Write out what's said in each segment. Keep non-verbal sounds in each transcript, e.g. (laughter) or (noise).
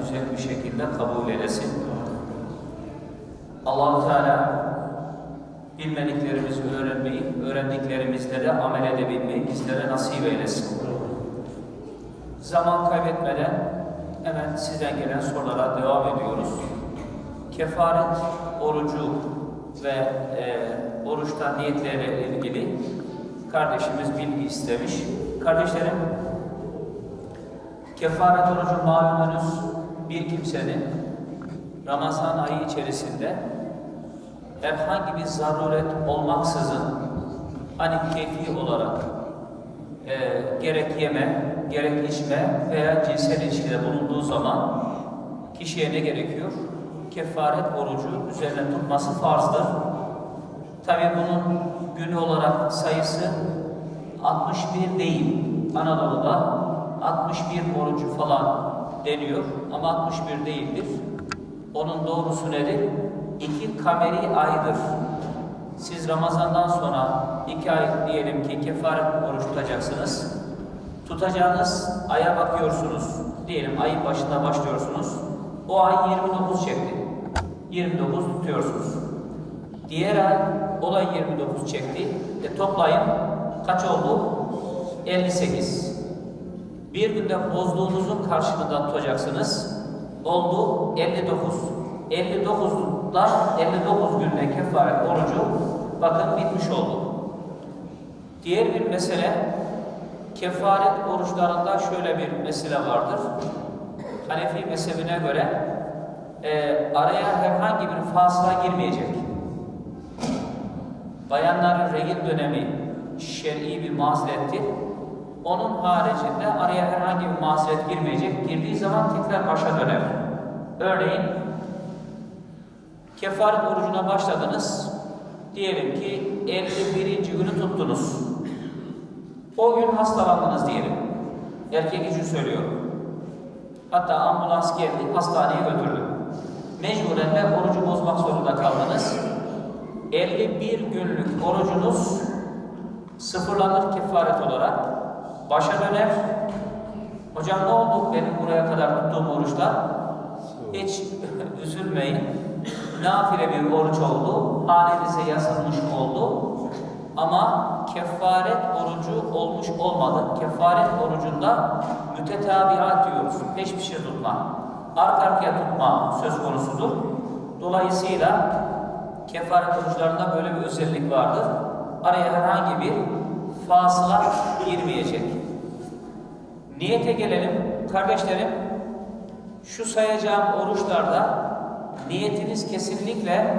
güzel bir şekilde kabul eylesin. allah Teala bilmediklerimizi öğrenmeyi, öğrendiklerimizle de amel edebilmeyi bizlere nasip eylesin. Zaman kaybetmeden hemen sizden gelen sorulara devam ediyoruz. Kefaret orucu ve e, oruçtan niyetlerle ilgili kardeşimiz bilgi istemiş. Kardeşlerim, kefaret orucu malumunuz bir kimsenin Ramazan ayı içerisinde herhangi bir zaruret olmaksızın hani keyfi olarak e, gerek yeme, gerek içme veya cinsel ilişkide bulunduğu zaman kişiye ne gerekiyor? Kefaret orucu üzerine tutması farzdır. Tabi bunun günü olarak sayısı 61 değil. Anadolu'da 61 orucu falan deniyor ama 61 değildir. Onun doğrusu nedir? İki kameri aydır. Siz Ramazan'dan sonra iki ay diyelim ki kefaret oruç tutacaksınız. Tutacağınız aya bakıyorsunuz. Diyelim ayın başında başlıyorsunuz. O ay 29 çekti. 29 tutuyorsunuz. Diğer ay o da 29 çekti. E toplayın kaç oldu? 58. Bir günde bozduğunuzun karşılığında tutacaksınız. Oldu 59. 59'da 59 günde kefaret orucu bakın bitmiş oldu. Diğer bir mesele kefaret oruçlarında şöyle bir mesele vardır. Hanefi mezhebine göre e, araya herhangi bir fasıla girmeyecek. Bayanların regil dönemi şer'i bir mazerettir. Onun haricinde araya herhangi bir mazeret girmeyecek. Girdiği zaman tekrar başa döner. Örneğin kefaret orucuna başladınız. Diyelim ki 51. günü tuttunuz. O gün hastalandınız diyelim. Erkek için söylüyorum. Hatta ambulans geldi, hastaneye götürdü. Mecburen de orucu bozmak zorunda kaldınız. 51 günlük orucunuz sıfırlanır kefaret olarak. Başa döner. Hocam ne oldu benim buraya kadar tuttuğum oruçlar? Hiç (laughs) üzülmeyin. Nafile bir oruç oldu. Hanenize yazılmış oldu. Ama kefaret orucu olmuş olmadı. Kefaret orucunda mütetabiat diyoruz. Peş peşe tutma. Arka arkaya tutma söz konusudur. Dolayısıyla kefaret oruçlarında böyle bir özellik vardır. Araya herhangi bir fasıla girmeyecek. Niyete gelelim. Kardeşlerim, şu sayacağım oruçlarda niyetiniz kesinlikle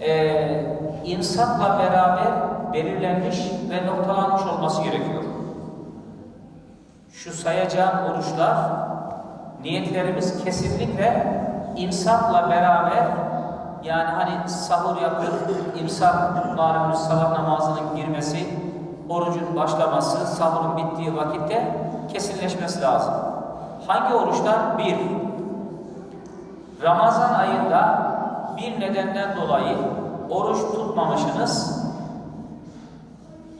e, insafla beraber belirlenmiş ve noktalanmış olması gerekiyor. Şu sayacağım oruçlar niyetlerimiz kesinlikle insafla beraber yani hani sahur yapıp imsak malumunuz sabah namazının girmesi, orucun başlaması, sahurun bittiği vakitte kesinleşmesi lazım. Hangi oruçlar? Bir, Ramazan ayında bir nedenden dolayı oruç tutmamışsınız.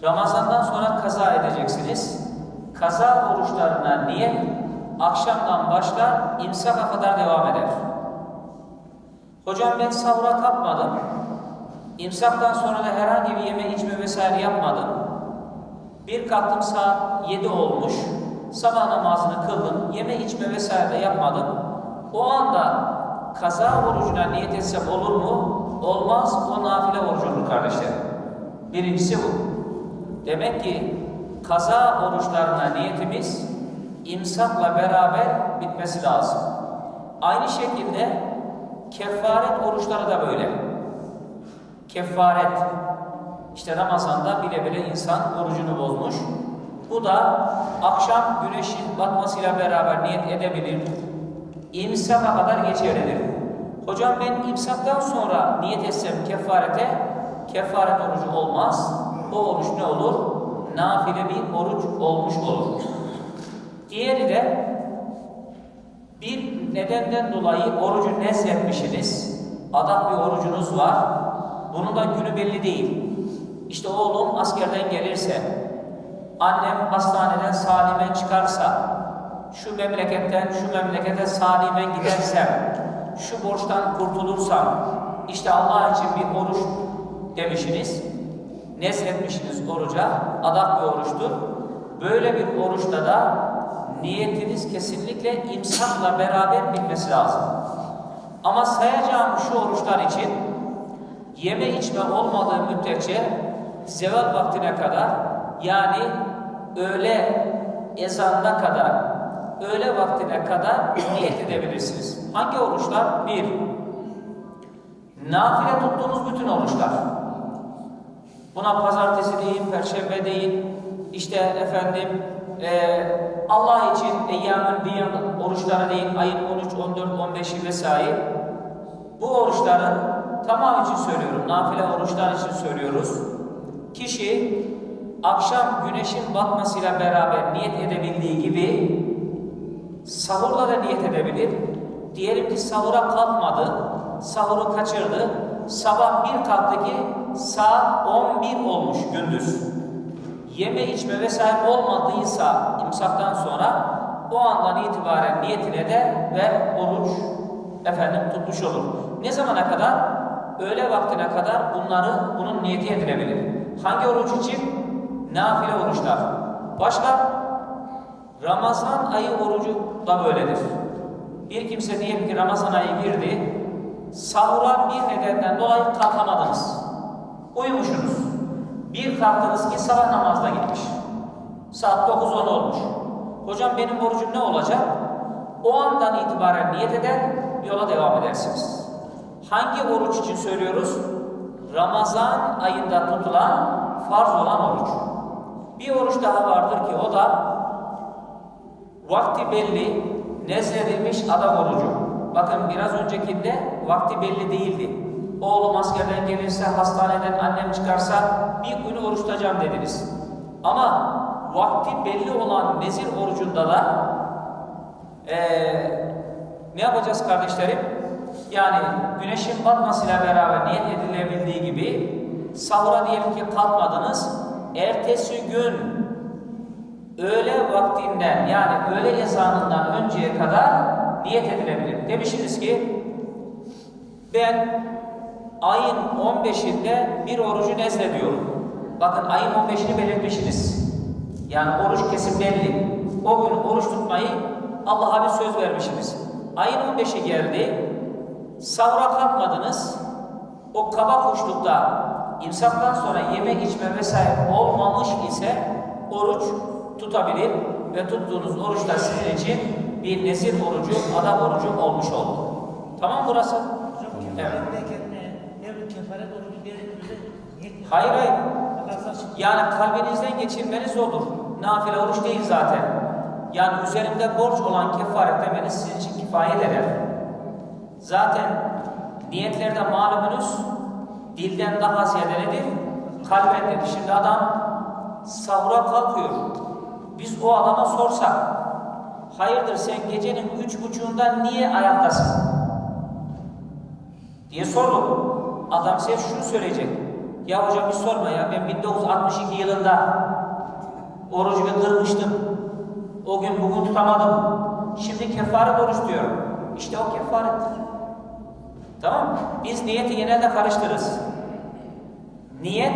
Ramazandan sonra kaza edeceksiniz. Kaza oruçlarına niyet akşamdan başlar, imsaka kadar devam eder. Hocam ben sahura kalkmadım. İmsaktan sonra da herhangi bir yeme içme vesaire yapmadım. Bir kalktım saat 7 olmuş. Sabah namazını kıldım. Yeme içme vesaire yapmadım. O anda kaza orucuna niyet etsem olur mu? Olmaz. O nafile orucudur kardeşlerim. Birincisi bu. Demek ki kaza oruçlarına niyetimiz imsakla beraber bitmesi lazım. Aynı şekilde kefaret oruçları da böyle. Kefaret. İşte Ramazan'da bile bile insan orucunu bozmuş. Bu da akşam güneşin batmasıyla beraber niyet edebilir. İmsaka kadar geçerlidir. Hocam ben imsaktan sonra niyet etsem kefarete, kefaret orucu olmaz. O oruç ne olur? Nafile bir oruç olmuş olur. Diğeri de bir nedenden dolayı orucu nezletmişsiniz. Adak bir orucunuz var. Bunun da günü belli değil. İşte oğlum askerden gelirse, annem hastaneden salimen çıkarsa, şu memleketten şu memlekete salimen gidersem, şu borçtan kurtulursam, işte Allah için bir oruç demişsiniz, nesretmişsiniz oruca, adak bir oruçtur. Böyle bir oruçta da niyetiniz kesinlikle imsakla beraber bitmesi lazım. Ama sayacağım şu oruçlar için yeme içme olmadığı müddetçe zeval vaktine kadar yani öğle ezanına kadar öğle vaktine kadar niyet edebilirsiniz. Hangi oruçlar? Bir, nafile tuttuğunuz bütün oruçlar. Buna pazartesi değil, perşembe değil, işte efendim e, Allah için eyyamın bir oruçları değil, ayın 13, 14, 15'i vesaire. Bu oruçların tamam için söylüyorum, nafile oruçlar için söylüyoruz. Kişi akşam güneşin batmasıyla beraber niyet edebildiği gibi sahurda da niyet edebilir. Diyelim ki sahura kalkmadı, sahuru kaçırdı. Sabah bir kalktı ki saat 11 olmuş gündüz. Yeme içme vesaire olmadıysa imsaktan sonra o andan itibaren niyetine de ve oruç efendim tutmuş olur. Ne zamana kadar? Öğle vaktine kadar bunları bunun niyeti edilebilir. Hangi oruç için? Nafile oruçlar. Başka? Ramazan ayı orucu da böyledir. Bir kimse diyelim ki Ramazan ayı girdi, sahura bir nedenden dolayı kalkamadınız. Uyumuşsunuz. Bir kalktınız ki sabah namazına gitmiş. Saat 9-10 olmuş. Hocam benim borcum ne olacak? O andan itibaren niyet eder, yola devam edersiniz. Hangi oruç için söylüyoruz? Ramazan ayında tutulan farz olan oruç. Bir oruç daha vardır ki o da vakti belli, nezledilmiş adam orucu. Bakın biraz öncekinde vakti belli değildi. Oğlum askerden gelirse, hastaneden annem çıkarsa bir günü oruç tutacağım dediniz. Ama vakti belli olan nezir orucunda da eee, ne yapacağız kardeşlerim? Yani güneşin batmasıyla beraber niyet edilebildiği gibi sahura diyelim ki kalkmadınız. Ertesi gün öğle vaktinden yani öğle ezanından önceye kadar niyet edilebilir. Demişsiniz ki ben ayın 15'inde bir orucu nezlediyorum. Bakın ayın 15'ini belirtmişsiniz. Yani oruç kesin belli. O gün oruç tutmayı Allah'a bir söz vermişsiniz. Ayın 15'i geldi. Sahura kalkmadınız. O kaba kuşlukta imsaktan sonra yeme içme vesaire olmamış ise oruç tutabilir ve tuttuğunuz oruçlar sizin için bir nezir orucu, adam orucu olmuş oldu. Tamam burası? Evet. Hayır hayır. Yani kalbinizden geçirmeniz olur. Nafile oruç değil zaten. Yani üzerinde borç olan kefaret demeniz sizin için kifayet eder. Zaten niyetlerde malumunuz dilden daha ziyade nedir? Kalbendir. Şimdi adam sahura kalkıyor. Biz o adama sorsak, hayırdır sen gecenin üç buçuğunda niye ayaktasın? diye sorduk. Adam size şunu söyleyecek. Ya hocam bir sorma ya ben 1962 yılında orucumu kırmıştım. O gün bugün tutamadım. Şimdi kefaret oruç diyorum. İşte o kefarettir. Tamam? Biz niyeti genelde karıştırırız. Niyet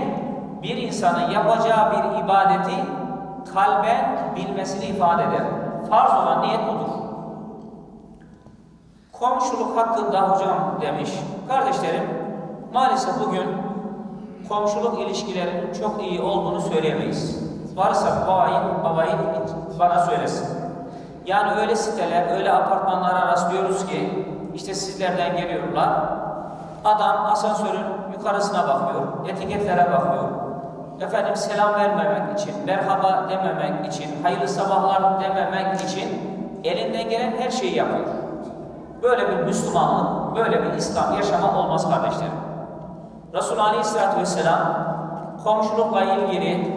bir insanın yapacağı bir ibadeti kalben bilmesini ifade eder. Farz olan niyet budur. Komşuluk hakkında hocam demiş. Kardeşlerim maalesef bugün komşuluk ilişkilerinin çok iyi olduğunu söyleyemeyiz. Varsa babayı, babayı bana söylesin. Yani öyle siteler, öyle apartmanlara rastlıyoruz ki işte sizlerden geliyorlar. Adam asansörün yukarısına bakıyor, etiketlere bakıyor. Efendim selam vermemek için, merhaba dememek için, hayırlı sabahlar dememek için elinden gelen her şeyi yapıyor. Böyle bir Müslümanlık, böyle bir İslam yaşama olmaz kardeşlerim. Resulullah Aleyhisselatü Vesselam komşulukla ilgili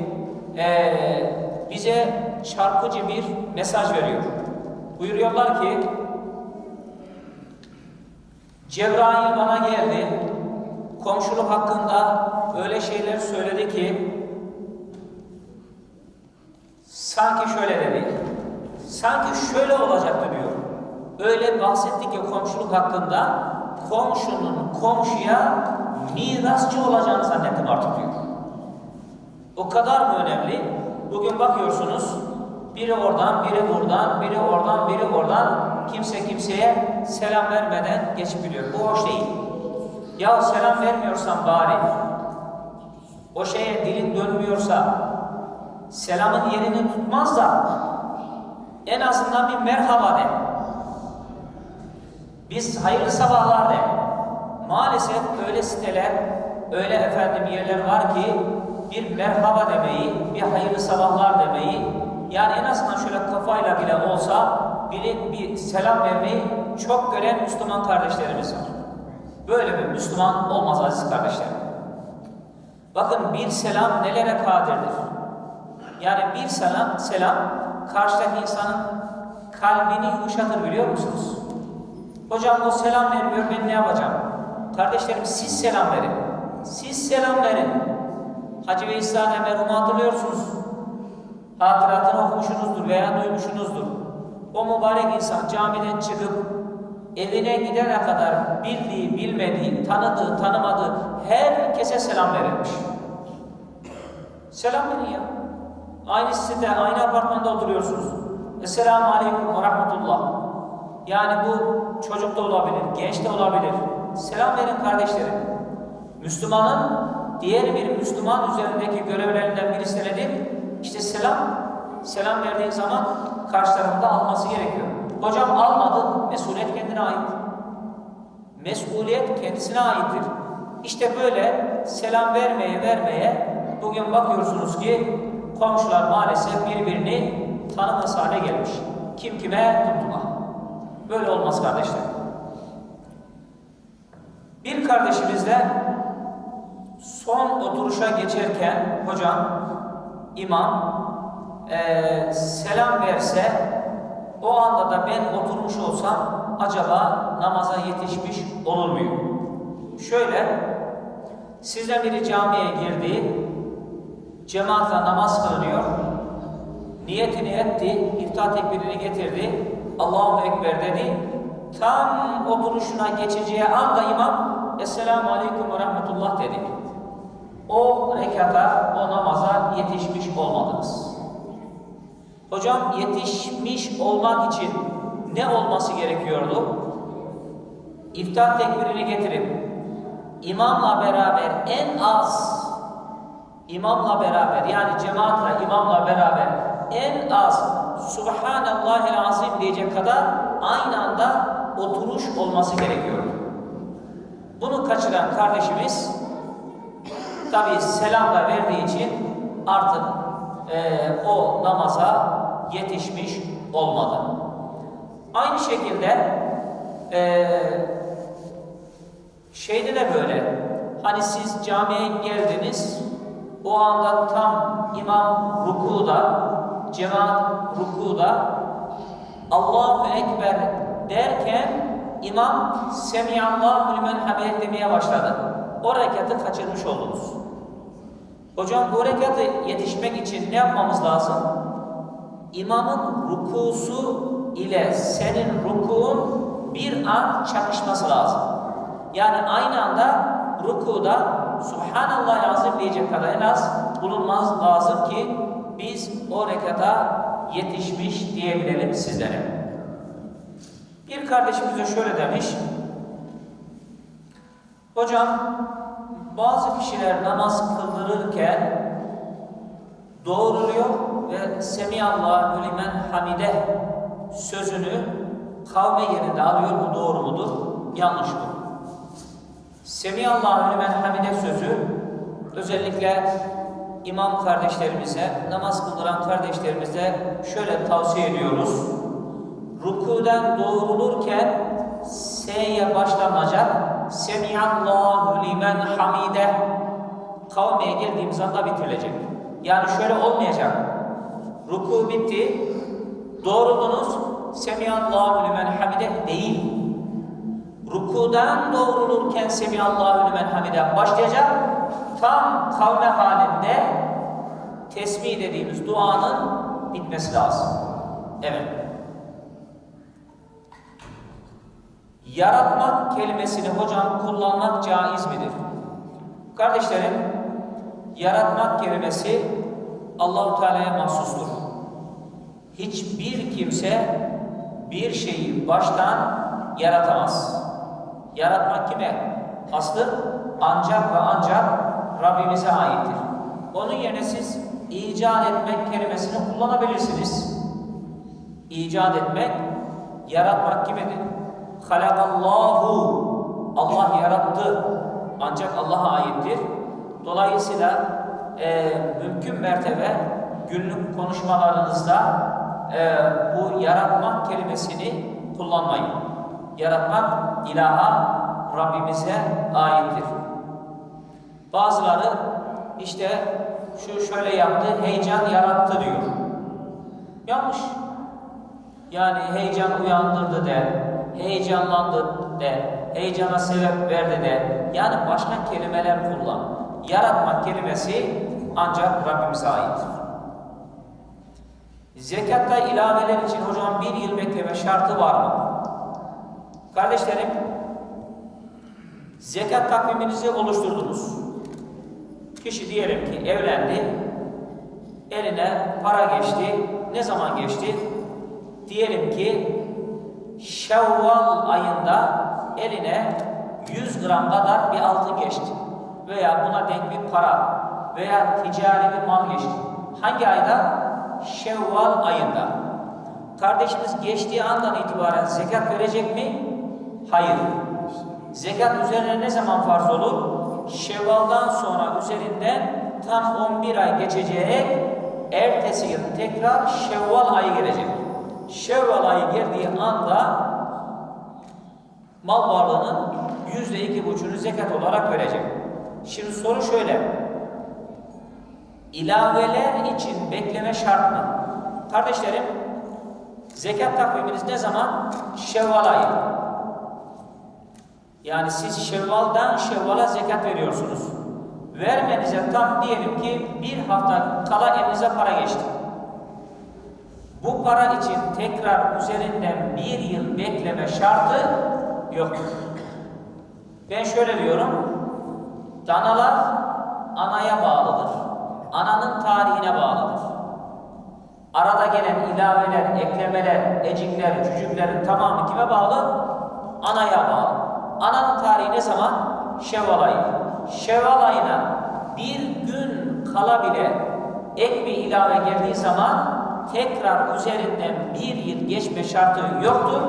eee, bize çarpıcı bir mesaj veriyor. Buyuruyorlar ki Cebrail bana geldi. Komşuluk hakkında öyle şeyler söyledi ki sanki şöyle dedi. Sanki şöyle olacaktı diyor. Öyle bahsetti ki komşuluk hakkında komşunun komşuya mirasçı olacağını zannettim artık diyor. O kadar mı önemli? Bugün bakıyorsunuz biri oradan, biri buradan, biri oradan, biri oradan kimse kimseye selam vermeden geçip gidiyor. Bu hoş değil. Ya selam vermiyorsan bari o şeye dilin dönmüyorsa selamın yerini tutmaz da en azından bir merhaba de. Biz hayırlı sabahlar de. Maalesef öyle siteler, öyle efendim yerler var ki bir merhaba demeyi, bir hayırlı sabahlar demeyi, yani en azından şöyle kafayla bile olsa bir, bir selam vermeyi çok gören Müslüman kardeşlerimiz var. Böyle bir Müslüman olmaz aziz kardeşlerim. Bakın bir selam nelere kadirdir. Yani bir selam, selam karşıdaki insanın kalbini yumuşatır biliyor musunuz? Hocam o selam vermiyor ben ne yapacağım? Kardeşlerim siz selam verin. Siz selam verin. Hacı Veysel merhumu hatırlıyorsunuz. Hatıratını okumuşsunuzdur veya duymuşsunuzdur. O mübarek insan camiden çıkıp evine gidene kadar bildiği, bilmediği, tanıdığı, tanımadığı herkese selam verilmiş. Selam verin ya. Aynı sitede, aynı apartmanda oturuyorsunuz. Esselamu Aleyküm ve Rahmetullah. Yani bu çocuk da olabilir, genç de olabilir. Selam verin kardeşlerim. Müslümanın diğer bir Müslüman üzerindeki görevlerinden birisi nedir? İşte selam. Selam verdiğin zaman karşı tarafında alması gerekiyor. Hocam almadı, mesuliyet kendine ait. Mesuliyet kendisine aittir. İşte böyle selam vermeye vermeye bugün bakıyorsunuz ki komşular maalesef birbirini tanımaz hale gelmiş. Kim kime tuttular. Böyle olmaz kardeşler. Bir kardeşimiz de son oturuşa geçerken hocam, imam eee, selam verse o anda da ben oturmuş olsam acaba namaza yetişmiş olur muyum? Şöyle, sizden biri camiye girdi, cemaatle namaz kılınıyor, niyetini etti, iftihar tekbirini getirdi, Allahu Ekber dedi, tam oturuşuna geçeceği anda imam, Esselamu Aleyküm ve Rahmetullah dedi. O rekata, o namaza yetişmiş olmadınız. Hocam yetişmiş olmak için ne olması gerekiyordu? İftihar tekbirini getirip imamla beraber en az imamla beraber yani cemaatle imamla beraber en az Subhanallahil azim diyecek kadar aynı anda oturuş olması gerekiyor. Bunu kaçıran kardeşimiz tabi selam da verdiği için artık eee, o namaza yetişmiş olmadı. Aynı şekilde eee Şeyde de böyle. Hani siz camiye geldiniz, o anda tam imam rukuda, cemaat rukuda, Allahu Ekber derken imam Semiyallahu limen hamid demeye başladı. O rekatı kaçırmış oldunuz. Hocam bu rekatı yetişmek için ne yapmamız lazım? İmamın rukusu ile senin rukun bir an çakışması lazım. Yani aynı anda rukuda Subhanallah azim diyecek kadar en az bulunmaz lazım ki biz o rekata yetişmiş diyebilelim sizlere. Bir kardeşimiz de şöyle demiş. Hocam bazı kişiler namaz kıldırırken doğruluyor ve Semiyallahu limen hamide sözünü kavme yerinde alıyor. Bu doğru mudur? Yanlış mı? Semiyallahu limen hamide sözü özellikle imam kardeşlerimize, namaz kıldıran kardeşlerimize şöyle tavsiye ediyoruz. Rukuden doğrulurken S'ye başlanacak. Semiyallahu limen hamide kavmeye girdiğimiz anda bitirilecek. Yani şöyle olmayacak. Ruku bitti. Doğruldunuz. Semiyallahu limen hamide değil. rukudan doğrulurken Semihallahu lümen hamiden başlayacak. Tam kavme halinde tesbih dediğimiz duanın bitmesi lazım. Evet. Yaratmak kelimesini hocam kullanmak caiz midir? Kardeşlerim, yaratmak kelimesi Allahu Teala'ya mahsustur. Hiçbir kimse bir şeyi baştan yaratamaz. Yaratmak kime? Aslı ancak ve ancak Rabbimize aittir. Onun yerine siz icat etmek kelimesini kullanabilirsiniz. İcat etmek, yaratmak kimedir? Halakallahu Allah yarattı. Ancak Allah'a aittir. Dolayısıyla e, mümkün mertebe günlük konuşmalarınızda e, bu yaratmak kelimesini kullanmayın. Yaratmak ilaha, Rabbimize aittir. Bazıları işte şu şöyle yaptı, heyecan yarattı diyor. Yanlış. Yani heyecan uyandırdı de, heyecanlandı de, heyecana sebep verdi de. Yani başka kelimeler kullan. Yaratmak kelimesi ancak Rabbimize aittir. Zekatta ilaveler için hocam bir yıl bekleme şartı var mı? Kardeşlerim, zekat takviminizi oluşturdunuz. Kişi diyelim ki evlendi, eline para geçti. Ne zaman geçti? Diyelim ki Şevval ayında eline 100 gram kadar bir altın geçti. Veya buna denk bir para veya ticari bir mal geçti. Hangi ayda? Şevval ayında. Kardeşimiz geçtiği andan itibaren zekat verecek mi? Hayır. Zekat üzerine ne zaman farz olur? Şevval'dan sonra üzerinden tam 11 ay geçecek, ertesi yıl tekrar Şevval ayı gelecek. Şevval ayı geldiği anda mal varlığının yüzde iki buçuğunu zekat olarak verecek. Şimdi soru şöyle. İlaveler için bekleme şart mı? Kardeşlerim, zekat takviminiz ne zaman? Şevval ayı. Yani siz Şevval'dan Şevval'a zekat veriyorsunuz. Vermenize tam diyelim ki bir hafta kala elinize para geçti. Bu para için tekrar üzerinden bir yıl bekleme şartı yoktur. Ben şöyle diyorum, danalar anaya bağlıdır. Ananın tarihine bağlıdır. Arada gelen ilaveler, eklemeler, ecikler, cücüklerin tamamı kime bağlı? Anaya bağlı. Ananın tarihi ne zaman? Şevval ayı. Şevval ayına bir gün kala bile ek bir ilave geldiği zaman tekrar üzerinden bir yıl geçme şartı yoktur.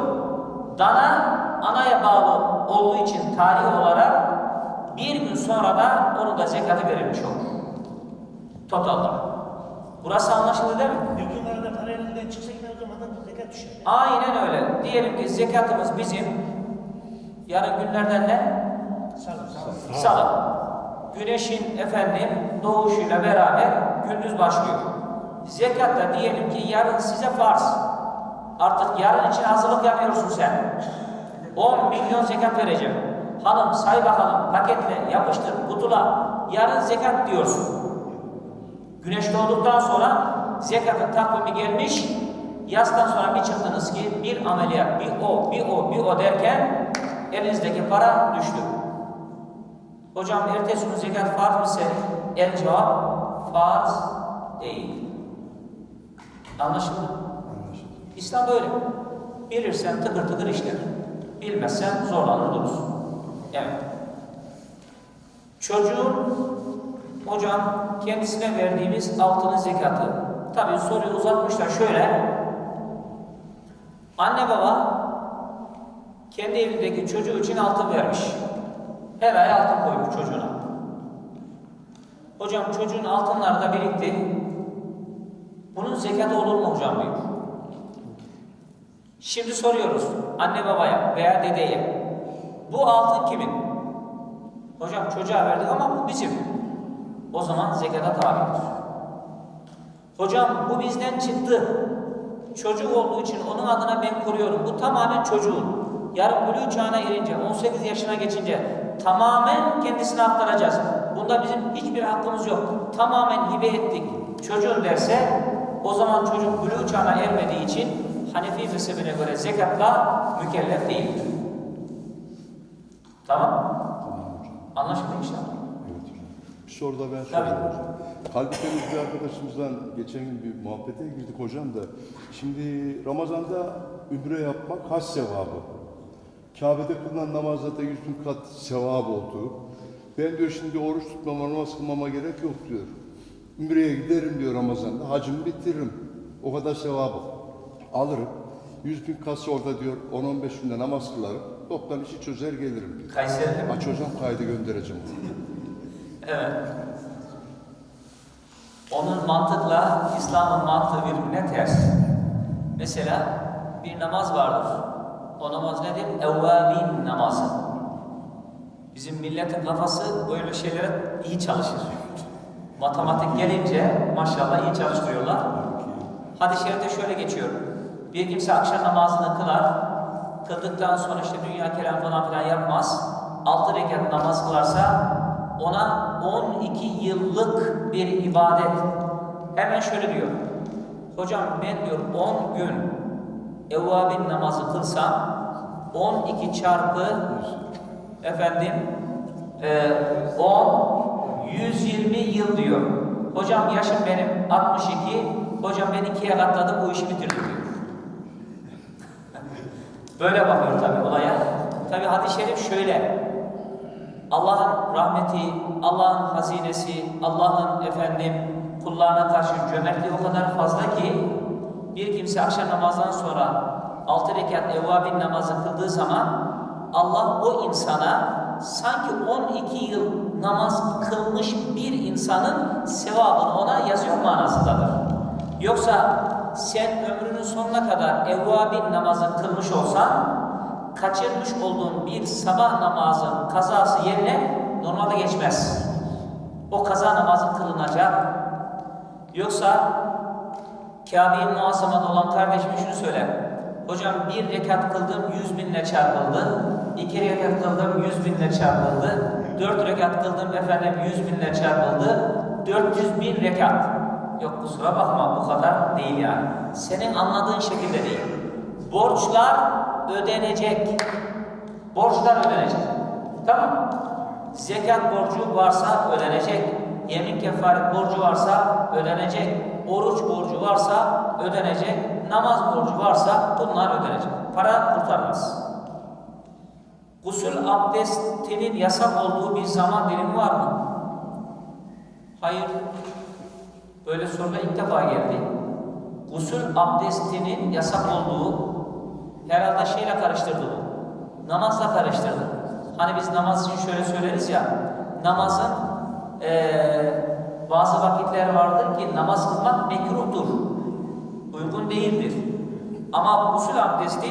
Dana anaya bağlı olduğu için tarih olarak bir gün sonra da onun da zekatı verilmiş olur. Totalda. Burası anlaşıldı değil mi? Arada para elinden çıksa yine o zaman da zekat düşer. Aynen öyle. Diyelim ki zekatımız bizim yarın günlerden ne? Salı. Salı. Salı. Güneşin efendim doğuşuyla beraber gündüz başlıyor. Zekat da diyelim ki yarın size farz. Artık yarın için hazırlık yapıyorsun sen. 10 milyon zekat vereceğim. Hanım say bakalım paketle yapıştır kutula. Yarın zekat diyorsun. Güneş doğduktan sonra zekatın takvimi gelmiş. Yazdan sonra bir çıktınız ki bir ameliyat, bir o, bir o, bir o derken elinizdeki para düştü. Hocam ertesi gün zekat farz mı senin? El cevap farz değil. Anlaşıldı mı? İslam böyle. Bilirsen tıkır tıkır işler. Bilmezsen zorlanır durursun. Evet. Çocuğun hocam kendisine verdiğimiz altının zekatı. Tabii soruyu uzatmışlar şöyle. Anne baba kendi evindeki çocuğu için altın vermiş. Her ay altın koymuş çocuğuna. Hocam çocuğun altınları da birikti. Bunun zekatı olur mu hocam diyor. Şimdi soruyoruz anne babaya veya dedeye. Bu altın kimin? Hocam çocuğa verdik ama bu bizim. O zaman zekata tabidir. Hocam bu bizden çıktı. Çocuk olduğu için onun adına ben koruyorum. Bu tamamen çocuğun. yarın buluğ çağına erince, 18 yaşına geçince tamamen kendisine aktaracağız. Bunda bizim hiçbir hakkımız yok. Tamamen hibe ettik. Çocuğun derse o zaman çocuk buluğ çağına ermediği için Hanefi mezhebine göre zekatla mükellef değildir. Tamam? Anlaşıldı inşallah. Evet hocam. Bir soru da ben Tabii. sorayım hocam. Kalbi temiz bir arkadaşımızdan geçen gün bir muhabbete girdik hocam da. Şimdi Ramazan'da ümre yapmak hac sevabı. Kabe'de kılınan namazda da yüz bin kat sevap olduğu. Ben diyor şimdi oruç tutmama, namaz kılmama gerek yok diyor. Ümre'ye giderim diyor Ramazan'da. Hacımı bitiririm. O kadar sevabı alırım. Yüz bin katsa orada diyor 10-15 günde namaz kılarım. Toptan işi çözer gelirim. Kayseri'de mi? Aç hocam kaydı göndereceğim. (laughs) Evet. Onun mantıkla İslam'ın mantığı birbirine ters. Mesela bir namaz vardır. O namaz nedir? Evvabin namazı. Bizim milletin kafası böyle şeylere iyi çalışır. Matematik gelince maşallah iyi çalıştırıyorlar. Hadis-i şerifte şöyle geçiyor. Bir kimse akşam namazını kılar. Kıldıktan sonra işte dünya kelam falan filan yapmaz. Altı rekat namaz kılarsa ona 12 yıllık bir ibadet. Hemen şöyle diyor. Hocam ben diyor 10 gün evvabin namazı kılsam 12 çarpı efendim e, 10 120 yıl diyor. Hocam yaşım benim 62. Hocam ben ikiye katladım bu işi bitirdim diyor. (laughs) Böyle bakıyor tabi olaya. Tabi hadis-i şerif şöyle. Allah'ın rahmeti, Allah'ın hazinesi, Allah'ın efendim kullarına karşı cömertliği o kadar fazla ki bir kimse akşam namazdan sonra altı rekat evvabin namazı kıldığı zaman Allah o insana sanki 12 yıl namaz kılmış bir insanın sevabını ona yazıyor manasındadır. Yoksa sen ömrünün sonuna kadar evvabin namazı kılmış olsan kaçırmış olduğun bir sabah namazın kazası yerine normalde geçmez. O kaza namazı kılınacak. Yoksa Kabe'yi muazamat olan kardeşim şunu söyler. Hocam bir rekat kıldım yüz binle çarpıldı. iki rekat kıldım yüz binle çarpıldı. Dört rekat kıldım efendim yüz binle çarpıldı. 400 bin rekat. Yok kusura bakma bu kadar değil yani. Senin anladığın şekilde değil. Borçlar ödenecek. Borçlar ödenecek. Tamam. Zekat borcu varsa ödenecek. Yemin kefaret borcu varsa ödenecek. Oruç borcu varsa ödenecek. Namaz borcu varsa bunlar ödenecek. Para kurtarmaz. Gusül abdestinin yasak olduğu bir zaman dilimi var mı? Hayır. Böyle sorular ilk defa geldi. Gusül abdestinin yasak olduğu herhalde şeyle karıştırdı bu. Namazla karıştırdı. Hani biz namaz için şöyle söyleriz ya, namazın eee, bazı vakitler vardır ki namaz kılmak mekruhtur. Uygun değildir. Ama gusül abdesti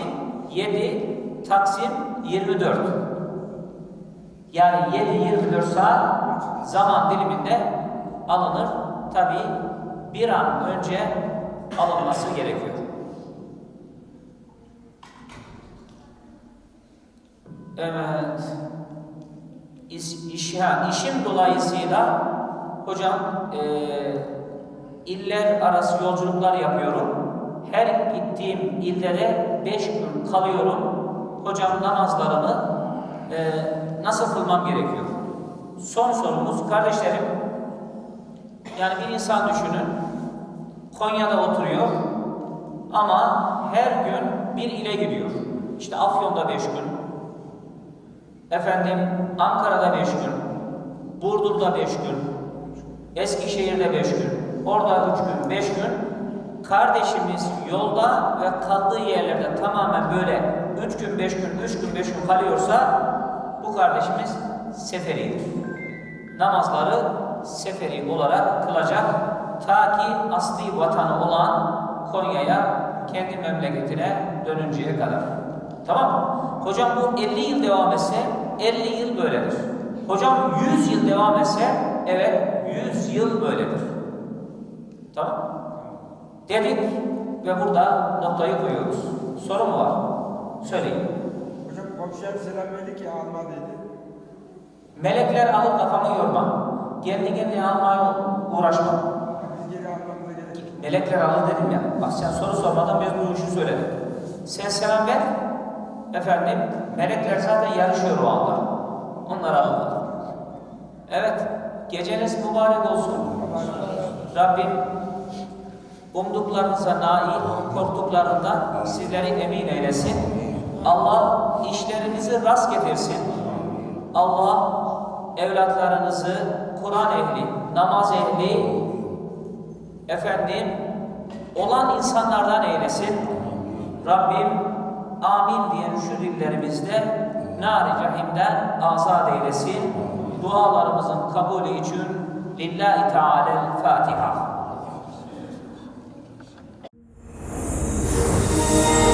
7 taksim 24. Yani 7-24 saat zaman diliminde alınır. Tabi bir an önce alınması gerekiyor. Evet. İş, iş, işim dolayısıyla hocam eee iller arası yolculuklar yapıyorum. Her gittiğim ilde de beş gün kalıyorum. Hocam namazlarımı eee, nasıl kılmam gerekiyor? Son sorumuz kardeşlerim. Yani bir insan düşünün. Konya'da oturuyor ama her gün bir ile gidiyor. İşte Afyon'da beş gün, efendim Ankara'da beş gün, Burdur'da beş gün, Eskişehir'de beş gün, orada üç gün, beş gün. Kardeşimiz yolda ve kaldığı yerlerde tamamen böyle üç gün, beş gün, üç gün, beş gün kalıyorsa bu kardeşimiz seferidir. Namazları seferi olarak kılacak ta ki asli vatanı olan Konya'ya kendi memleketine dönünceye kadar. Tamam? Hocam bu 50 yıl devam etse 50 yıl böyledir. Hocam 100 yıl devam etse evet 100 yıl böyledir. Tamam? Dedik ve burada noktayı koyuyoruz. Soru mu var? Söyleyin. Komşuya bir selam verdik ya almadıydı. Melekler alıp kafamı yorma. Kendi kendine almaya uğraşma. Biz geri almamıza gerek yok. Melekler alır dedim ya. Bak sen soru sormadan ben bu işi söyledim. Sen selam ver. Efendim melekler zaten yarışıyor o anda. Onlar alırlar. Evet. Geceniz mübarek olsun. Rabbim umduklarınıza nail, korktuklarından sizleri emin eylesin. Allah işlerinizi rast getirsin. Allah evlatlarınızı Kur'an ehli, namaz ehli, efendim olan insanlardan eylesin. Rabbim amin diyen şu dillerimizde nar-ı cahimden azat eylesin. Dualarımızın kabulü için Lillahi Teala'l Fatiha. you